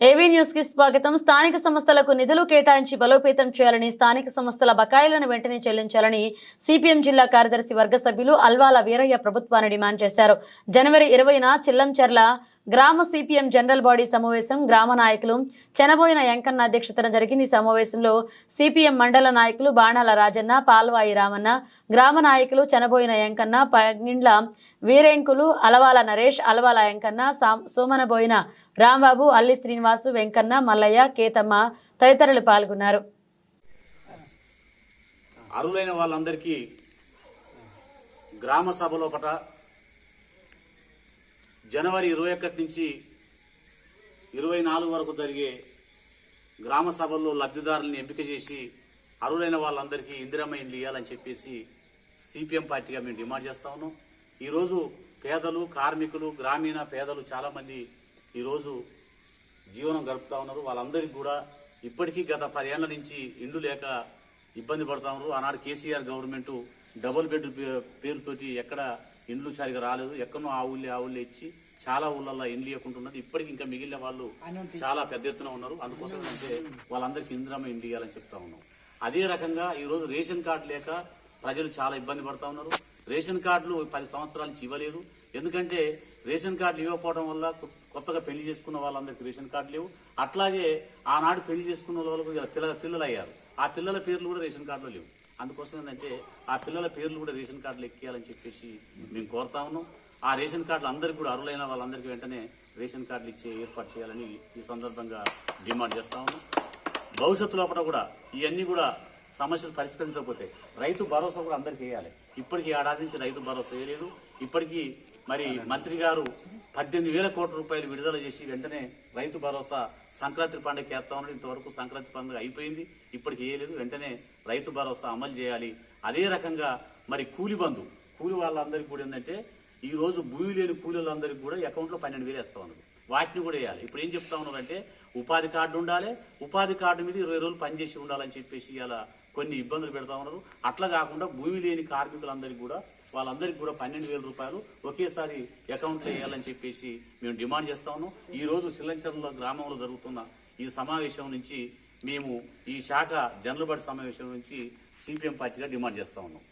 AB న్యూస్కి స్వాగతం. స్థానిక సంస్థలకు నిధులు కేటాయించి బలోపేతం చేయాలని స్థానిక సంస్థల బకాయిలను వెంటనే చెల్లించాలని సిపిఎం జిల్లా కార్యదర్శి వర్గ సభ్యులు అల్వాల వీరయ్య ప్రభుత్వాన్ని డిమాండ్ చేశారు. జనవరి ఇరవైన చిల్లంచెర్ల గ్రామ సిపిఎం జనరల్ బాడీ సమావేశం గ్రామ నాయకులు చెనబోయిన యంకన్న అధ్యక్షతన జరిగింది. ఈ సమావేశంలో సిపిఎం మండల నాయకులు బాణాల రాజన్న పాల్వాయి రామన్న గ్రామ నాయకులు చెనబోయిన యంకన్న పగిండ్ల వీరేంకులు అలవాల నరేష్ అలవాల యంకన్న సోమనబోయిన రాంబాబు అల్లి శ్రీనివాసు వెంకన్న మల్లయ్య కేతమ్మ తదితరులు పాల్గొన్నారు. అరువులైన వాళ్ళందరికీ గ్రామ సభలోపట జనవరి ఇరవై ఒకటి నుంచి ఇరవై నాలుగు వరకు జరిగే గ్రామ సభల్లో లబ్ధిదారులను ఎంపిక చేసి అరువులైన వాళ్ళందరికీ ఇందిరమ్మ ఇండ్లు ఇవ్వాలని చెప్పేసి సిపిఎం పార్టీగా మేము డిమాండ్ చేస్తా ఉన్నాం. ఈరోజు పేదలు కార్మికులు గ్రామీణ పేదలు చాలామంది ఈరోజు జీవనం గడుపుతా ఉన్నారు. వాళ్ళందరికీ కూడా ఇప్పటికీ గత పదేళ్ళ నుంచి ఇండ్లు లేక ఇబ్బంది పడతా ఉన్నారు. ఆనాడు కేసీఆర్ గవర్నమెంట్ డబుల్ బెడ్ పే- పేరుతోటి ఎక్కడ ఇండ్లు సరిగా రాలేదు. ఎక్కడో ఆ ఊళ్ళే ఆ ఊళ్ళే ఇచ్చి చాలా ఊళ్ళల్లో ఇండ్లు ఇవ్వకుంటున్నది ఇప్పటికి ఇంకా మిగిలిన వాళ్ళు చాలా పెద్ద ఎత్తున ఉన్నారు. అందుకోసం అంటే వాళ్ళందరికీ ఇందిరమ్మ ఇండ్లు ఇవ్వాలని చెప్తా ఉన్నాం. అదే రకంగా ఈ రోజు రేషన్ కార్డు లేక ప్రజలు చాలా ఇబ్బంది పడతా ఉన్నారు. రేషన్ కార్డులు పది సంవత్సరాల నుంచి ఇవ్వలేదు. ఎందుకంటే రేషన్ కార్డులు ఇవ్వకపోవడం వల్ల కొత్తగా పెళ్ళి చేసుకున్న వాళ్ళందరికీ రేషన్ కార్డు లేవు. అట్లాగే ఆనాడు పెళ్ళి చేసుకున్న వాళ్ళకు ఇలా పిల్లల పిల్లలు అయ్యారు. ఆ పిల్లల పేర్లు కూడా రేషన్ కార్డులో లేవు. అందుకోసం ఏంటంటే ఆ పిల్లల పేర్లు కూడా రేషన్ కార్డులు ఎక్కియాలని చెప్పేసి మేము కోరుతా ఉన్నాం. ఆ రేషన్ కార్డులు అందరికీ కూడా అర్హులైన వాళ్ళందరికీ వెంటనే రేషన్ కార్డులు ఇచ్చే ఏర్పాటు చేయాలని ఈ సందర్భంగా డిమాండ్ చేస్తా ఉన్నాం. భవిష్యత్తు లోపల కూడా ఇవన్నీ కూడా సమస్యలు పరిష్కరించకపోతే రైతు భరోసా కూడా అందరికీ వేయాలి. ఇప్పటికీ ఏడాది నుంచి రైతు భరోసా వేయలేదు. ఇప్పటికీ మరి మంత్రి గారు పద్దెనిమిది వేల కోట్ల రూపాయలు విడుదల చేసి వెంటనే రైతు భరోసా సంక్రాంతి పండుగ వేస్తా ఇంతవరకు సంక్రాంతి పండుగ అయిపోయింది. ఇప్పటికి వేయలేదు వెంటనే రైతు భరోసా అమలు చేయాలి. అదే రకంగా మరి కూలి బంధు. కూలి వాళ్ళందరికీ కూడా ఏంటంటే ఈ రోజు భూమి లేని కూలీలందరికీ కూడా అకౌంట్లో పన్నెండు వేలు వేస్తా వాటిని కూడా వేయాలి. ఇప్పుడు ఏం చెప్తా ఉన్నారంటే ఉపాధి కార్డు ఉండాలి ఉపాధి కార్డు మీద ఇరవై రోజులు పనిచేసి ఉండాలని చెప్పేసి ఇలా కొన్ని ఇబ్బందులు పెడతా ఉన్నారు. అట్లా కాకుండా భూమి లేని కార్మికులందరికీ కూడా వాళ్ళందరికీ కూడా పన్నెండు వేల రూపాయలు ఒకేసారి అకౌంట్లో వేయాలని చెప్పేసి మేము డిమాండ్ చేస్తా ఉన్నాం. ఈ రోజు చిల్లంచర్ల గ్రామంలో జరుగుతున్న ఈ సమావేశం నుంచి మేము ఈ శాఖ జనరల్ బడి సమావేశం నుంచి సిపిఎం పార్టీగా డిమాండ్ చేస్తా ఉన్నాం.